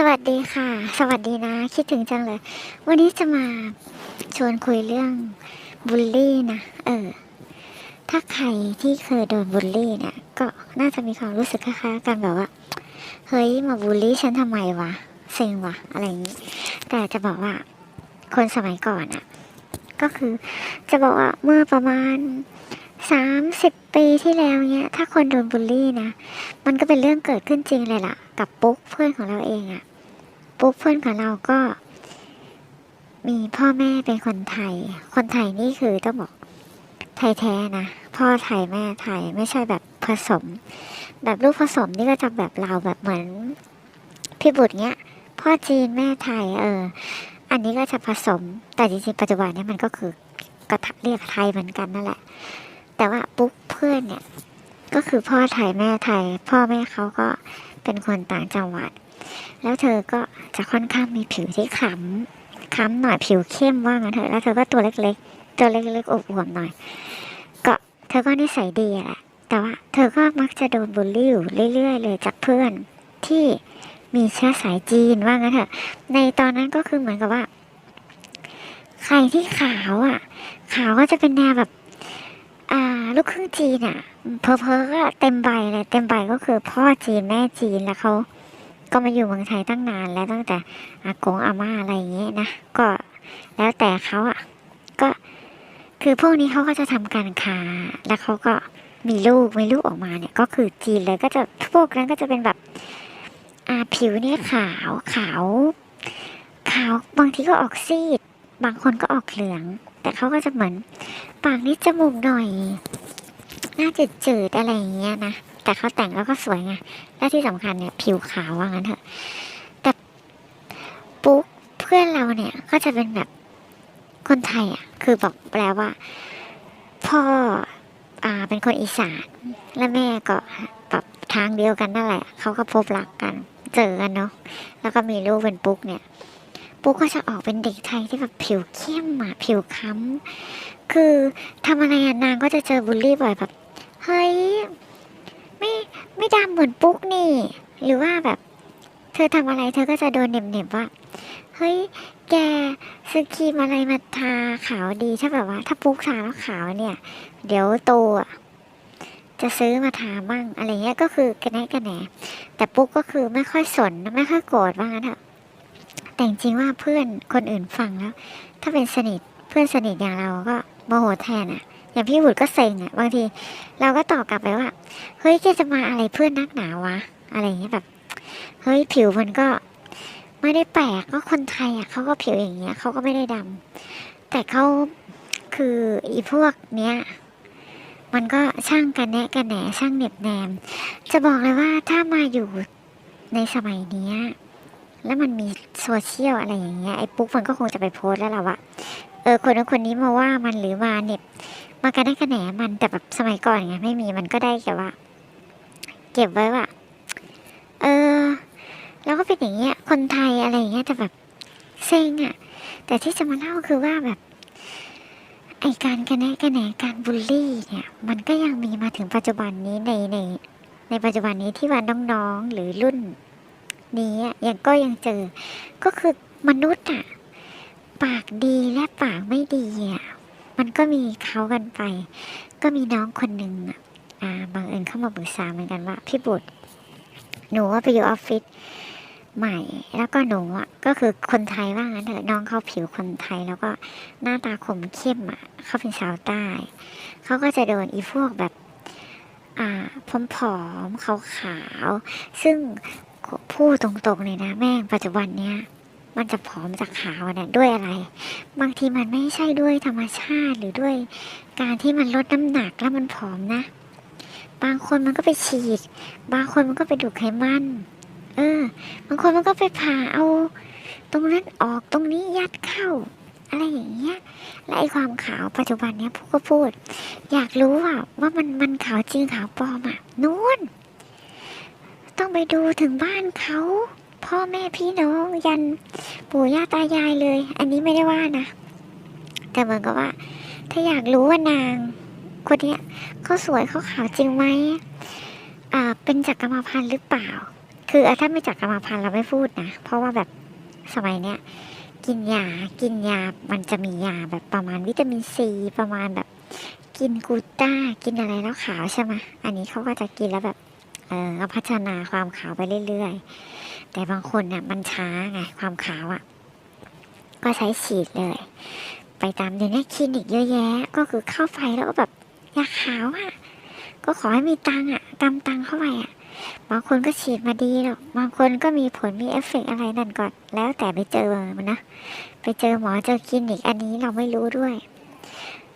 สวัสดีค่ะ สวัสดีนะ คิดถึงจังเลย วันนี้จะมาชวนคุยเรื่องบูลลี่นะเออถ้าใครที่เคยโดนบูลลี่เนี่ย ก็น่าจะมีความรู้สึกคล้ายๆกันแบบว่า เฮ้ยมาบูลลี่ฉันทำไมวะเซ็งวะอะไรอย่างนี้ แต่จะบอกว่าคนสมัยก่อนอะก็คือจะบอกว่าเมื่อประมาณสามสิบปีที่แล้วเนี่ยถ้าคนโดนบูลลี่นะ มันก็เป็นเรื่องเกิดขึ้นจริงเลยล่ะ กับปุ๊กเพื่อนของเราเองอะ ปุ๊กเพื่อนของเราก็ มีพ่อแม่เป็นคนไทย คนไทยนี่คือต้องบอกไทยแท้นะ พ่อไทยแม่ไทยไม่ใช่แบบผสม แบบลูกผสมนี่ก็จะแบบเราแบบเหมือนพี่บุตรเนี้ย พ่อจีนแม่ไทย เออ อันนี้ก็จะผสม แต่จริงๆปัจจุบันเนี้มันก็คือก็เรียกไทยเหมือนกันนั่นแหละ แต่ว่าปุ๊กเพื่อนเนี่ยก็คือพ่อไทยแม่ไทย พ่อแม่เขาก็เป็นคนต่างจังหวัด แล้วเธอก็จะค่อนข้างมีผิวที่ขำขำหน่อยผิวเข้มว่างั้นเถอะแล้วเธอก็ตัวเล็กๆ ตัวเล็กๆอวบอวมหน่อย ก็เธอก็นิสัยดีแหละแต่ว่าเธอก็มักจะโดนบูลลี่อยู่เรื่อย ๆ เลยจากเพื่อนที่มีเชื้อสายจีนว่างั้นเถอะในตอนนั้นก็คือเหมือนกับว่า ใครที่ขาวอะ ขาวก็จะเป็นแนวแบบ อ่า ลูกครึ่งจีนอะเพอเพอก็เต็มใบเลยเต็มใบก็คือพ่อจีนแม่จีนแล้วเขา ก็มาอยู่เมืองไทยตั้งนานแล้วตั้งแต่อากงอาม่าอะไรอย่างเงี้ยนะก็แล้วแต่เขาอะก็คือพวกนี้เขาก็จะทำการค้าแล้วเขาก็มีลูกมีลูกออกมาเนี่ย ก็คือจีนเลยก็จะพวกนั้นก็จะเป็นแบบอ่าผิวเนี่ยขาวขาวขาวบางทีก็ออกซีด บางคนก็ออกเหลือง แต่เขาก็จะเหมือนปากนิดจมูกหน่อย หน้าจืดๆอะไรอย่างเงี้ยนะ แต่เขาแต่งแล้วก็สวยไง และที่สำคัญเนี่ยผิวขาวว่างั้นเถอะ แต่ปุ๊กเพื่อนเราเนี่ยก็จะเป็นแบบคนไทยอะ คือบอกแล้วว่า พ่ออ่าเป็นคนอีสาน และแม่ก็แบบทางเดียวกันนั่นแหละ เขาก็พบรักกัน เจอกันเนาะ แล้วก็มีลูกเป็นปุ๊กเนี่ย ปุ๊กก็จะออกเป็นเด็กไทยที่แบบผิวเข้มอะผิวค้ำคือทำอะไรนางก็จะเจอบูลลี่บ่อยแบบ เฮ้ย ไม่ไม่ดำเหมือนปุ๊กนี่ หรือว่าแบบ เธอทำอะไรเธอก็จะโดนเหน็บๆว่า เฮ้ย แกซื้อครีมอะไรมาทาขาวดีถ้าแบบว่า ถ้าปุ๊กทาแล้วขาวเนี่ย เดี๋ยวโตอะจะซื้อมาทามั่งอะไรเงี้ยก็คือกระแนะกระแหนแต่ปุ๊กก็คือไม่ค่อยสนไม่ค่อยโกรธว่างั้นเถอะแต่จริงว่าเพื่อนคนอื่นฟังแล้ว ถ้าเป็นสนิทเพื่อนสนิทอย่างเราก็โมโหแทนอะ อย่างพี่บุตรก็เซ็งอะบางที เราก็ตอบกลับไปว่า เฮ้ยแกจะมาอะไรเพื่อนนักหนาวะ อะไรอย่างเงี้ยแบบ เฮ้ยผิวมันก็ไม่ได้แปลกก็คนไทยอะเขาก็ผิวอย่างเงี้ยเขาก็ไม่ได้ดำแต่เขาคืออีพวกเนี้ยมันก็ช่างกันแนะกันแหนช่างเหน็บแนม จะบอกเลยว่าถ้ามาอยู่ในสมัยเนี้ยแล้วมันมีโซเชียลอะไรอย่างเงี้ยไอ้ปุ๊กมันก็คงจะไปโพสแล้วแหละว่าเออคนนั้นคนนี้มาว่ามันหรือมาเหน็บ มากันได้กันแหนมันแต่แบบสมัยก่อนไงไม่มีมันก็ได้แค่ว่า เก็บไว้ว่าเออ แล้วก็เป็นอย่างเงี้ย คนไทยอะไรอย่างเงี้ยแต่แบบเซ็งอะแต่ที่จะมาเล่าคือว่าแบบ ไอการกันแนะกันแหนการบูลลี่เนี่ย มันก็ยังมีมาถึงปัจจุบันนี้ในในในปัจจุบันนี้ที่ว่าน้องๆหรือรุ่นนี้อะยังก็ยังเจอ ก็คือมนุษย์อะปากดีและปากไม่ดีอะ มันก็มีเขากันไป ก็มีน้องคนหนึ่งอ่าบางเอิญเข้ามาปรึกษาเหมือนกันว่า พี่บุตร หนูว่าไปอยู่ออฟฟิศใหม่ แล้วก็หนูอะก็คือคนไทยว่างั้นเถอะน้องเขาผิวคนไทย แล้วก็หน้าตาคมเข้มอะเขาเป็นชาวใต้เขาก็จะโดนอีพวกแบบ อ่าผอมๆขาวๆซึ่งพูดตรงๆเลยนะแม่งปัจจุบันเนี้ย มันจะผอมจากขาวเนี่ยด้วยอะไร บางทีมันไม่ใช่ด้วยธรรมชาติหรือด้วยการที่มันลดน้ำหนักแล้วมันผอมนะ บางคนมันก็ไปฉีด บางคนมันก็ไปดูดไขมันเออบางคนมันก็ไปผ่าเอา ตรงนั้นออกตรงนี้ยัดเข้า อะไรอย่างเงี้ยและไอความขาวปัจจุบันเนี้ยพวกก็พูด อยากรู้ว่าว่ามันมันขาวจริงขาวปลอมอะนู่นต้องไปดูถึงบ้านเขา พ่อแม่พี่น้องยันปู่ย่าตายายเลย อันนี้ไม่ได้ว่านะ แต่เหมือนกับว่า ถ้าอยากรู้ว่านาง คนนี้เขาสวยเขาขาวจริงไหมอ่าเป็นจากกรรมพันธุ์หรือเปล่า คืออถ้าไม่จากกรรมพันธุ์เราไม่พูดนะเพราะว่าแบบสมัยเนี้ยกินยากินยามันจะมียาแบบประมาณวิตามินซีประมาณแบบ กินกูต้ากินอะไรแล้วขาวใช่ไหมอันนี้เขาก็จะกินแล้วแบบเออพัฒนาความขาวไปเรื่อยๆ แต่บางคนน่ะมันช้าไงความขาวอะ ก็ใช้ฉีดเลย ไปตามเดี๋ยวนี้คลินิกเยอะแยะ ก็คือเข้าไปแล้วก็แบบอยากขาวอะ ก็ขอให้มีตังค์อะตามตังเข้าไปอะ บางคนก็ฉีดมาดีหรอกบางคนก็มีผลมีเอฟเฟกต์อะไรนั่นก่อน แล้วแต่ไปเจอมันนะไปเจอหมอเจอคลินิกอันนี้เราไม่รู้ด้วย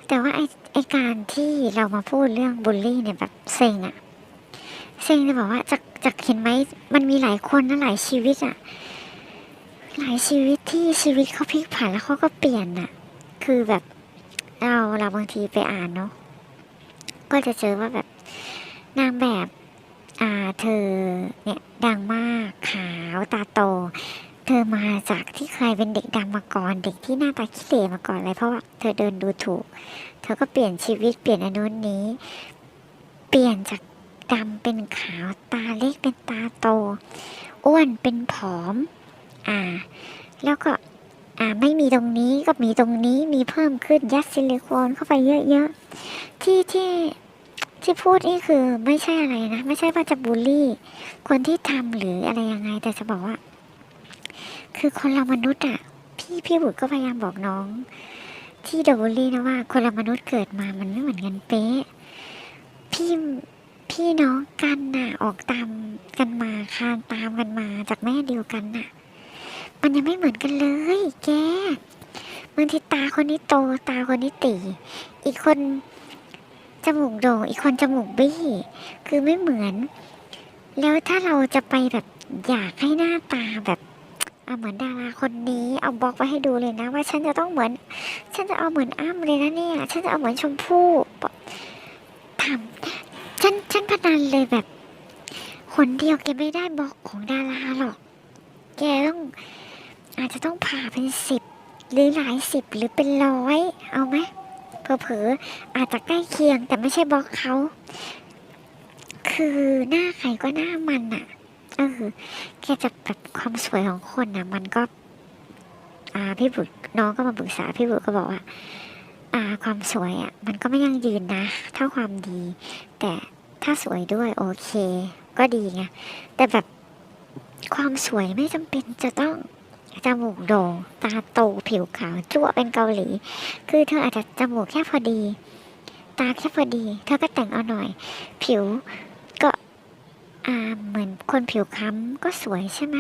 แต่ว่าไอไอการที่เรามาพูดเรื่องบูลลี่เนี่ยแบบเซ็งอะ เซ็งจะบอกว่าจากจากเห็นไหมมันมีหลายคนนะหลายชีวิตอะหลายชีวิตที่ชีวิตเขาพลิกผันแล้วเขาก็เปลี่ยนอะคือแบบเราเราบางทีไปอ่านเนาะก็จะเจอว่าแบบนางแบบอ่าเธอเนี่ยดังมากขาวตาโต เธอมาจากที่เคยเป็นเด็กดำมาก่อนเด็กที่หน้าตาขี้เหร่มาก่อนเลยเพราะว่าเธอเดินดูถูก เธอก็เปลี่ยนชีวิตเปลี่ยนอนุนนี้ เปลี่ยนจาก ดำเป็นขาวตาเล็กเป็นตาโต อ้วนเป็นผอม อ่า แล้วก็อ่าไม่มีตรงนี้ก็มีตรงนี้มีเพิ่มขึ้นยัดซิลิโคนเข้าไปเยอะๆ ที่ที่ที่พูดนี่คือไม่ใช่อะไรนะ ไม่ใช่ว่าจะบูลลี่ คนที่ทำหรืออะไรยังไง แต่จะบอกว่า คือคนเรามนุษย์อะพี่พี่บุตรก็พยายามบอกน้อง ที่โดบูลลี่นะว่า คนเรามนุษย์เกิดมามันไม่เหมือนกันเป๊ะพี่ พี่น้องกันน่ะออกตามกันมาคานตามกันมาจากแม่เดียวกันน่ะ มันยังไม่เหมือนกันเลย แกบางทีตาคนนี้โตตาคนนี้ตี อีกคนจมูกโด่งอีกคนจมูกบี้คือไม่เหมือน แล้วถ้าเราจะไปแบบอยากให้หน้าตาแบบเอาเหมือนดาราคนนี้เอาบล็อกไว้ให้ดูเลยนะ ว่าฉันจะต้องเหมือน ฉันจะเอาเหมือนอ้ำเลยนะเนี่ย ฉันจะเอาเหมือนชมพู่ทำ ฉันฉันพนันเลยแบบคนเดียวแกไม่ได้บอกของดาราหรอก แกต้องอาจจะต้องผ่าเป็นสิบหรือหลายสิบหรือเป็นร้อย เอาไหมเผลอๆอาจจะใกล้เคียงแต่ไม่ใช่บล็อกเขา คือหน้าใครก็หน้ามันอะเออแค่จะแบบความสวยของคนนะมันก็ อ่าพี่บุตรน้องก็มาปรึกษาพี่บุตรก็บอกว่า อาความสวยอะมันก็ไม่ยั่งยืนนะเท่าความดี แต่ถ้าสวยด้วยโอเค ก็ดีไงแต่แบบความสวยไม่จำเป็นจะต้องจมูกโด่งตาโตผิวขาวจั่วเป็นเกาหลี คือเธออาจจะจมูกแค่พอดี ตาแค่พอดี เธอก็แต่งเอาหน่อย ผิวก็อ่าเหมือนคนผิวค้ำก็สวยใช่ไหม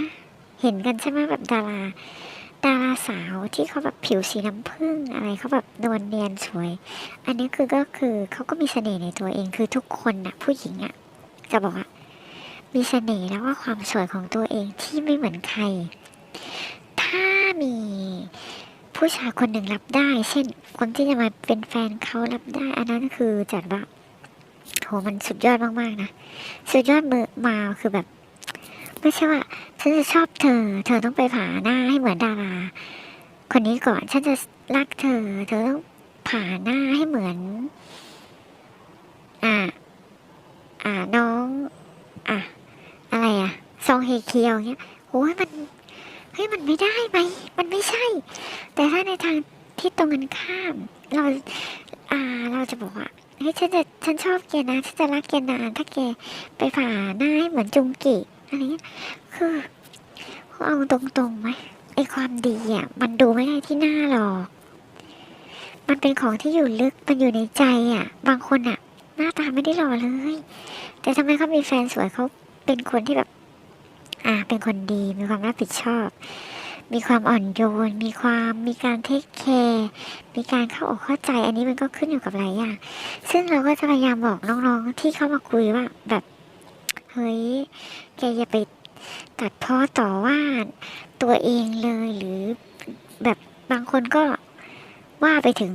เห็นกันใช่ไหมแบบดารา ดาราสาวที่เขาแบบผิวสีน้ำผึ้งอะไรเขาแบบนวลเนียนสวย อันนี้คือก็คือเขาก็มีเสน่ห์ในตัวเองคือทุกคนนะผู้หญิงอะจะบอกว่ามีเสน่ห์แล้วว่าความสวยของตัวเองที่ไม่เหมือนใคร ถ้ามีผู้ชายคนหนึ่งรับได้ เช่น คนที่จะมาเป็นแฟนเขารับได้ อันนั้นคือจัดว่าโหมันสุดยอดมากๆนะ สุดยอดมือมาคือแบบ ไม่ใช่ว่าฉันจะชอบเธอ เธอต้องไปผ่าหน้าให้เหมือนดาราคนนี้ก่อนฉันจะรักเธอ เธอต้องผ่าหน้าให้เหมือน อ่า อ่าน้อง อะอะไรอะซองเฮเคียวเงี้ยโอ้ยมันเฮ้ยมันไม่ได้ไหมมันไม่ใช่ แต่ถ้าในทางที่ตรงกันข้าม เราอ่าเราจะบอกว่าเฮ้ยฉันจะฉันชอบแกนะฉันจะรักแกนานถ้าแกไปผ่าหน้าให้เหมือนจุงกิ อะไรเงี้ยคือเอาตรงๆไหมไอความดีอะมันดูไม่ได้ที่หน้าหรอก มันเป็นของที่อยู่ลึกมันอยู่ในใจอะ บางคนอะ หน้าตาไม่ได้หล่อเลย แต่ทำไมเขามีแฟนสวยเขาเป็นคนที่แบบ อ่า เป็นคนดีมีความรับผิดชอบ มีความอ่อนโยน มีความมีการเทคแคร์มีการเข้าอกเข้าใจ อันนี้มันก็ขึ้นอยู่กับหลายอย่างซึ่งเราก็จะพยายามบอกน้องๆที่เข้ามาคุยว่าแบบ เฮ้ย แกอย่าไปตัดพ้อต่อว่าตัวเองเลยหรือแบบบางคนก็ว่าไปถึง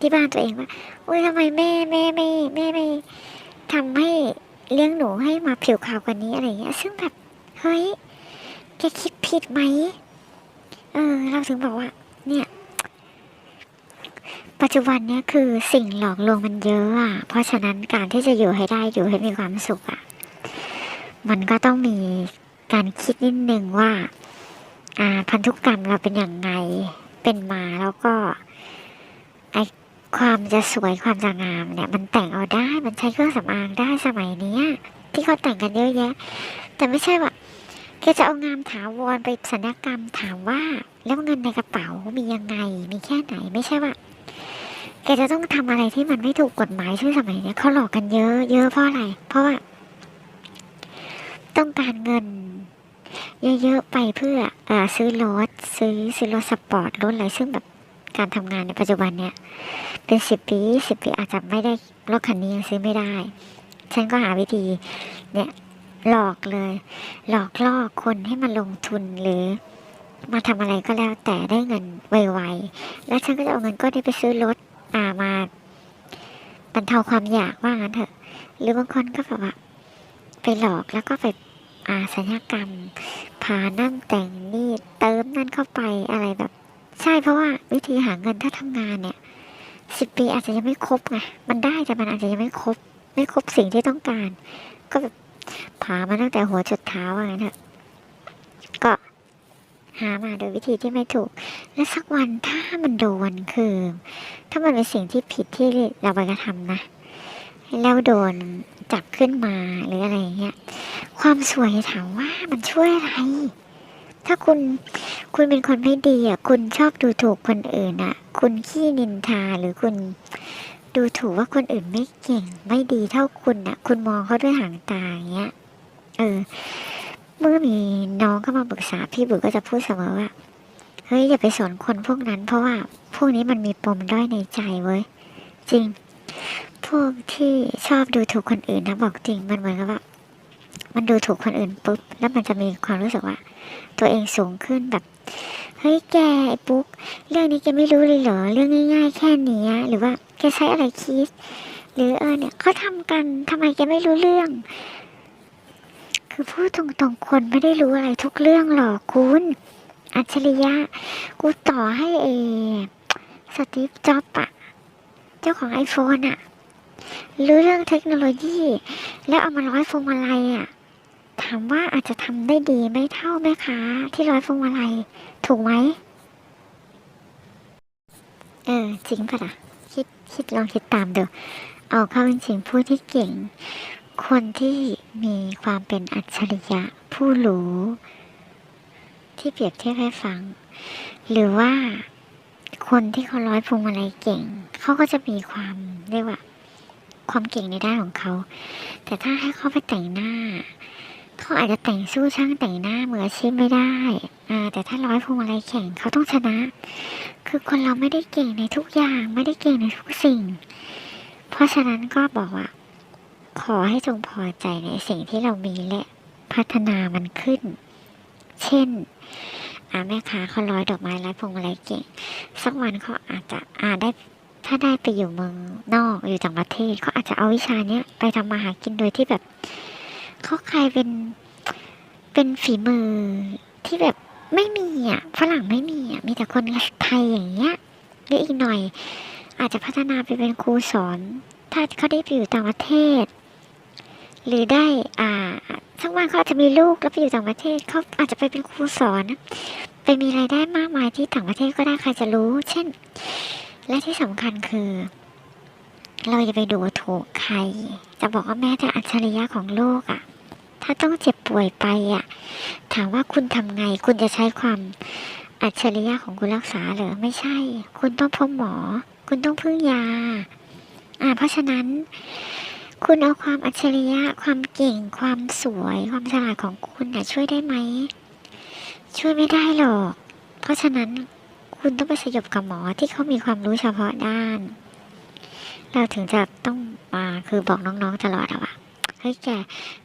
ที่บ้านตัวเองว่าอุ้ยทำไมแม่แม่ไม่แม่ไม่ทำให้เลี้ยงหนูให้มาผิวขาวกว่านี้อะไรเงี้ย ซึ่งแบบเฮ้ยแกคิดผิดไหมเออเราถึงบอกว่า เนี่ย ปัจจุบันเนี้ยคือสิ่งหลอกลวงมันเยอะอะ เพราะฉะนั้นการที่จะอยู่ให้ได้อยู่ให้มีความสุขอะ มันก็ต้องมีการคิดนิดนึงว่าอ่าพันธุกรรมเราเป็นอย่างไงเป็นมาแล้วก็ไอความจะสวยความจะงามเนี่ย มันแต่งเอาได้มันใช้เครื่องสำอางได้สมัยเนี้ย ที่เขาแต่งกันเยอะแยะ แต่ไม่ใช่ว่าแกจะเอางามถาวรไปสัญญกรรมถามว่าแล้วเงินในกระเป๋ามียังไงมีแค่ไหนไม่ใช่ว่าแกจะต้องทำอะไรที่มันไม่ถูกกฎหมายซึ่งสมัยเนี้ยเขาหลอกกันเยอะ เยอะเพราะอะไร เพราะว่า ต้องการเงิน เยอะๆไปเพื่ออซื้อรถซื้อซื้อรถสปอร์ตรถอะไรซึ่งแบบการทำงานในปัจจุบันเนี่ยเป็นสิบปีสิบปีอาจจะไม่ได้รถคันนี้ยังซื้อไม่ได้ ฉันก็หาวิธีเนี่ยหลอกเลย หลอกล่อคนให้มาลงทุนหรือมาทำอะไรก็แล้วแต่ได้เงินไวๆ แล้วฉันก็จะเอาเงินก็ได้ไปซื้อรถอ่ามาบรรเทาความอยากว่างั้นเถอะ หรือบางคนก็แบบว่า ไปหลอกแล้วก็ไปอาสัญญกรรมผ่านั่นแต่งนี่เติมนั่นเข้าไปอะไรแบบ ใช่เพราะว่าวิธีหาเงินถ้าทำงานเนี่ยสิบปีอาจจะยังไม่ครบไงมันได้แต่มันอาจจะยังไม่ครบ ไม่ครบสิ่งที่ต้องการ ก็แบบผามาตั้งแต่หัวจดเท้าว่างั้นเถอะก็หามาโดยวิธีที่ไม่ถูก และสักวันถ้ามันโดนคือ ถ้ามันเป็นสิ่งที่ผิดที่เราไปกระทำนะ แล้วโดนจับขึ้นมาหรืออะไรเงี้ย ความสวยถามว่ามันช่วยอะไร ถ้าคุณคุณเป็นคนไม่ดีอะ คุณชอบดูถูกคนอื่นอะ คุณขี้นินทาหรือคุณดูถูกว่าคนอื่นไม่เก่งไม่ดีเท่าคุณอะ คุณมองเขาด้วยหางตาอย่างเงี้ย เออ เมื่อมีน้องเข้ามาปรึกษาพี่บุ๋ยก็จะพูดเสมอว่า เฮ้ยอย่าไปสนคนพวกนั้น เพราะว่าพวกนี้มันมีปมด้อยในใจเว้ย จริง พวกที่ชอบดูถูกคนอื่นนะบอกจริงมันเหมือนกับว่า มันดูถูกคนอื่นปุ๊บแล้วมันจะมีความรู้สึกว่า ตัวเองสูงขึ้นแบบเฮ้ยแกไอ้ปุ๊กเรื่องนี้แกไม่รู้เลยเหรอเรื่องง่าย ๆ แค่นี้หรือว่าแกใช้อะไรคิด หรือเออเนี่ยเขาทำกันทำไมแกไม่รู้เรื่อง คือพูดตรงๆคนไม่ได้รู้อะไรทุกเรื่องหรอกคุณอัจฉริยะ กูต่อให้เอสตีฟจ็อบอะ เจ้าของไอโฟนอะรู้เรื่องเทคโนโลยี แล้วเอามาร้อยพวงมาลัยอะถามว่าอาจจะทำได้ดีไม่เท่าแม่ค้าที่ร้อยพวงมาลัยถูกไหมเออจริงปะล่ะคิดคิดลองคิดตามดูเอาเข้าจริงผู้ที่เก่ง คนที่มีความเป็นอัจฉริยะผู้รู้ ที่เปรียบเทียบให้ฟัง หรือว่า คนที่เขาร้อยพวงมาลัยเก่ง เขาก็จะมีความเรียกว่า ความเก่งในด้านของเขา แต่ถ้าให้เขาไปแต่งหน้า เขาอาจจะแต่งสู้ช่างแต่งหน้ามืออาชีพไม่ได้อ่าแต่ถ้าร้อยพวงมาลัยแข่งเขาต้องชนะ คือคนเราไม่ได้เก่งในทุกอย่าง ไม่ได้เก่งในทุกสิ่ง เพราะฉะนั้นก็บอกว่า ขอให้จงพอใจในสิ่งที่เรามีและพัฒนามันขึ้น เช่น อาแม่ค้าเขาร้อยดอกไม้ร้อยพวงมาลัยเก่ง สักวันเขาอาจจะอาได้ถ้าได้ไปอยู่เมืองนอกอยู่ต่างประเทศเขาอาจจะเอาวิชาเนี้ยไปทำมาหากินโดยที่แบบเขากลายเป็นเป็นฝีมือที่แบบไม่มีอะฝรั่งไม่มีอะมีแต่คนไทยอย่างเงี้ยหรืออีกหน่อย อาจจะพัฒนาไปเป็นครูสอน ถ้าเขาได้ไปอยู่ต่างประเทศ หรือได้อ่าสักวันเขาอาจจะมีลูกแล้วไปอยู่ต่างประเทศเขาอาจจะไปเป็นครูสอนไปมีรายได้มากมายที่ต่างประเทศก็ได้ใครจะรู้ เช่น และที่สำคัญคือ เราจะไปดูถูกใคร จะบอกว่าแม้แต่อัจฉริยะของโลกอะ่ะ ถ้าต้องเจ็บป่วยไปอะ่ะ ถามว่าคุณทำไง คุณจะใช้ความอัจฉริยะของคุณรักษาเหรอไม่ใช่ คุณต้องพบหมอ คุณต้องพึ่งยา อ่า เพราะฉะนั้น คุณเอาความอัจฉริยะ ความเก่ง ความสวย ความฉลาดของคุณน่ะช่วยได้ไหม ช่วยไม่ได้หรอก เพราะฉะนั้นคุณต้องไปสยบกับหมอที่เขามีความรู้เฉพาะด้าน เราถึงจะต้องมาคือบอกน้องๆตลอดอะว่าเฮ้ยแก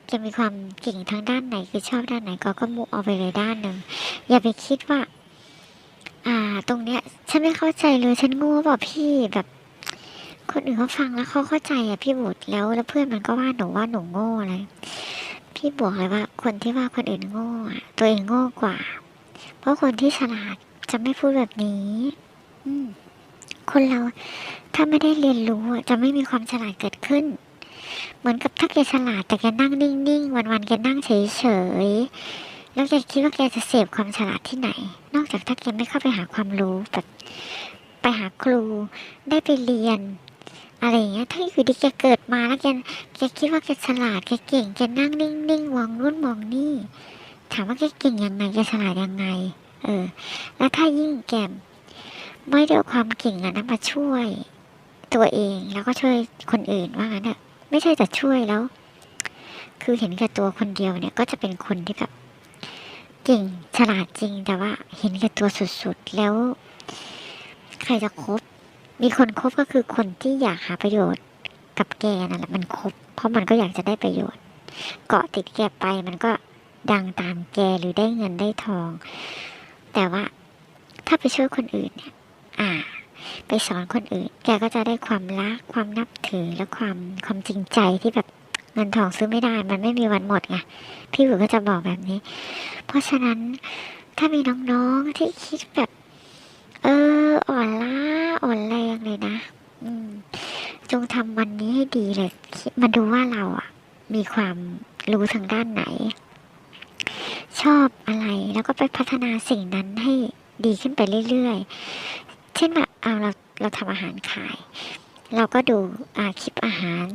แกมีความเก่งทางด้านไหนคือชอบด้านไหนก็ก็มุเอาไปเลยด้านหนึ่งอย่าไปคิดว่า อ่า ตรงเนี้ย ฉันไม่เข้าใจเลยฉันโง่เปล่าพี่แบบ คนอื่นเขาฟังแล้วเขาเข้าใจอะพี่บุตรแล้วแล้วเพื่อนมันก็ว่าหนูว่าหนูโง่อะไรพี่บอกเลยว่าคนที่ว่าคนอื่นโง่อะตัวเองโง่กว่า เพราะคนที่ฉลาดจะไม่พูดแบบนี้ อืคนเราถ้าไม่ได้เรียนรู้จะไม่มีความฉลาดเกิดขึ้น เหมือนกับถ้าแกฉลาดแต่แกนั่งนิ่งๆวันๆแกนั่งเฉยๆแล้วแกคิดว่าแกจะเสพความฉลาดที่ไหน นอกจากถ้าแกไม่เข้าไปหาความรู้แบบไปหาครูได้ไปเรียน อะไรอย่างเงี้ย ถ้าอยู่ดีแกเกิดมาแล้วแกแกคิดว่าแกฉลาดแกเก่งแกนั่งนิ่งๆมองนู่นมองนี่ ถามว่าแกเก่งยังไงแกฉลาดยังไง เออ แล้วถ้ายิ่งแกไม่ได้เอาความเก่งอะนะมาช่วยตัวเองแล้วก็ช่วยคนอื่นว่างั้นเถอะไม่ใช่แต่ช่วยแล้ว คือเห็นแก่ตัวคนเดียวเนี่ย ก็จะเป็นคนที่แบบเก่งฉลาดจริงแต่ว่าเห็นแก่ตัวสุดๆแล้ว ใครจะคบ มีคนคบก็คือคนที่อยากหาประโยชน์กับแกนั่นแหละมันคบ เพราะมันก็อยากจะได้ประโยชน์ เกาะติดแกไปมันก็ดังตามแกหรือได้เงินได้ทอง แต่ว่าถ้าไปช่วยคนอื่นเนี่ยอ่า ไปสอนคนอื่น แกก็จะได้ความรักความนับถือและความความจริงใจที่แบบเงินทองซื้อไม่ได้ มันไม่มีวันหมดไงพี่หวก็จะบอกแบบนี้ เพราะฉะนั้นถ้ามีน้องๆที่คิดแบบ เออ อ่อนล้าอ่อนแรงเลยนะ อืม จงทำวันนี้ให้ดีเลยคิดมาดูว่าเราอะ มีความรู้ทางด้านไหน ชอบอะไรแล้วก็ไปพัฒนาสิ่งนั้นให้ดีขึ้นไปเรื่อยๆ เช่นแบบเอาเราเราทำอาหารขาย เราก็ดูอ่าคลิปอาหาร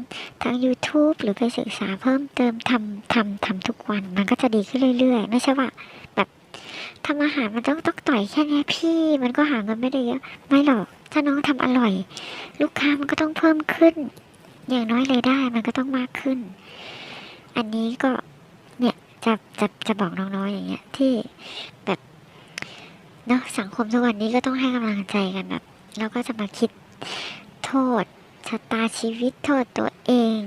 ทาง YouTube หรือไปศึกษาเพิ่มเติมทำทำทำทุกวัน มันก็จะดีขึ้นเรื่อยๆ ไม่ใช่ว่าแบบ ทำอาหารมันต้องต้องต่อยแค่นี้พี่ มันก็หาเงินไม่ได้เยอะไม่หรอกถ้าน้องทำอร่อย ลูกค้ามันก็ต้องเพิ่มขึ้น อย่างน้อยรายได้มันก็ต้องมากขึ้น อันนี้ก็เนี่ยจะจะจะบอกน้องๆอย่างเงี้ยที่แบบเนาะสังคมทุกวันนี้ก็ต้องให้กำลังใจกันแบบเราก็จะมาคิดโทษชะตาชีวิตโทษตัวเอง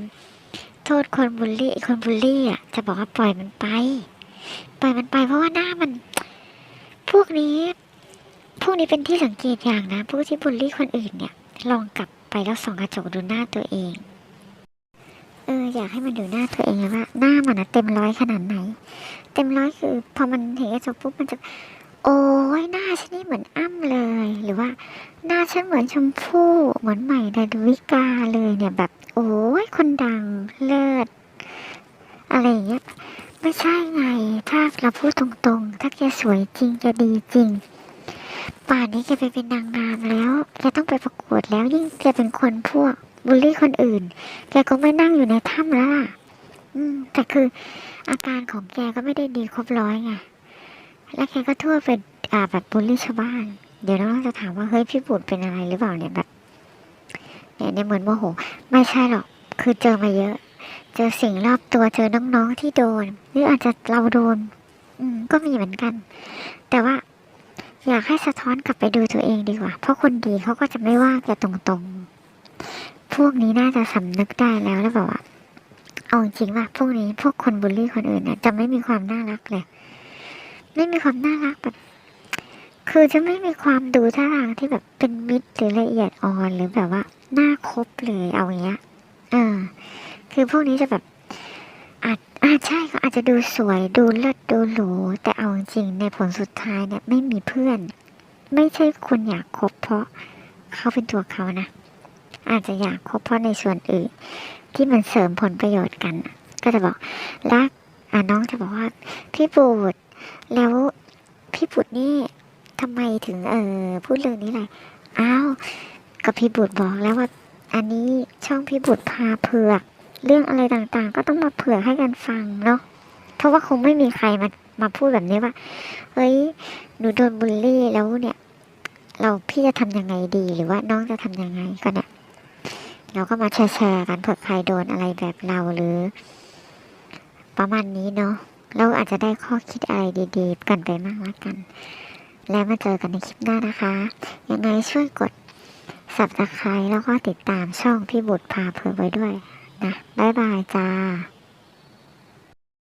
โทษคนบูลลี่คนบูลลี่อะจะบอกว่าปล่อยมันไป ปล่อยมันไปเพราะว่าหน้ามัน วกนี้ พวกนี้เป็นที่สังเกตอย่างนะพวกที่บูลลี่คนอื่นเนี่ย ลองกลับไปแล้วส่องกระจกดูหน้าตัวเอง เอออยากให้มันดูหน้าตัวเองว่า หน้ามันนะเต็มร้อยขนาดไหน เต็มร้อยคือ พอมันเห็นกระจกปุ๊บมันจะ โอ้ยหน้าฉันนี่เหมือนอ้ำเลย หรือว่า หน้าฉันเหมือนชมพู่เหมือนใหม่ดาวิกาเลยเนี่ยแบบ โอ้ยคนดังเลิศอะไรอย่างเงี้ย ไม่ใช่ไง ถ้าเราพูดตรงๆ ถ้าแกสวยจริงแกดีจริง ป่านนี้แกไปเป็นนางงามแล้ว แกต้องไปประกวดแล้วยิ่งแกเป็นคนพวกบูลลี่คนอื่น แกก็ไม่นั่งอยู่ในถ้ำแล้วล่ะ อืม แต่คืออาการของแกก็ไม่ได้ดีครบร้อยไง แล้วแกก็ทั่วไปอ่าแบบบูลลี่ชาวบ้าน เดี๋ยวน้องจะถามว่าเฮ้ยพี่บุตรเป็นอะไรหรือเปล่าเนี่ยแบบเนี่ยเนี่ยเหมือนโมโห ไม่ใช่หรอก คือเจอมาเยอะ เจอสิ่งรอบตัวเจอน้องๆที่โดน หรืออาจจะเราโดน อืมก็มีเหมือนกัน แต่ว่า อยากให้สะท้อนกลับไปดูตัวเองดีกว่า เพราะคนดีเขาก็จะไม่ว่าแกตรงๆ พวกนี้น่าจะสำนึกได้แล้วแล้วแบบว่าเอาจริงว่าพวกนี้พวกคนบูลลี่คนอื่นเนี่ยจะไม่มีความน่ารักเลย ไม่มีความน่ารักแบบคือจะไม่มีความดูท่าทางที่แบบเป็นมิตรหรือละเอียดอ่อนหรือแบบว่าน่าคบเลยเอาเงี้ย เออ คือพวกนี้จะแบบอาจอาจใช่เขาอาจจะดูสวยดูเลิศดูหรูแต่เอาจริงในผลสุดท้ายเนี่ยไม่มีเพื่อน ไม่ใช่คนอยากคบเพราะเขาเป็นตัวเขานะ อาจจะอยากคบเพราะในส่วนอื่น ที่มันเสริมผลประโยชน์กัน ก็จะบอกรักอ่าน้องจะบอกว่าพี่ปูดแล้วพี่ปุดนี่ทำไมถึงเออพูดเรื่องนี้เลยอ้าวก็พี่บุตรบอกแล้วว่า อันนี้ช่องพี่บุตรพาเผือก เรื่องอะไรต่างๆ ก็ต้องมาเผื่อให้กันฟังเนาะเพราะว่าคงไม่มีใครมามาพูดแบบนี้ว่าเฮ้ยหนูโดนบูลลี่แล้วเนี่ย เราพี่จะทำยังไงดีหรือว่าน้องจะทำยังไงก็เนี่ยเราก็มาแชร์กันเผื่อใครโดนอะไรแบบเราหรือ ประมาณนี้เนาะเราอาจจะได้ข้อคิดอะไรดีๆ กันไปมากแล้วกัน แล้วมาเจอกันในคลิปหน้านะคะ ยังไงช่วยกด subscribe แล้วก็ติดตามช่องพี่บุตรพาเพลินไว้ด้วย นะบ๊ายบายจ้า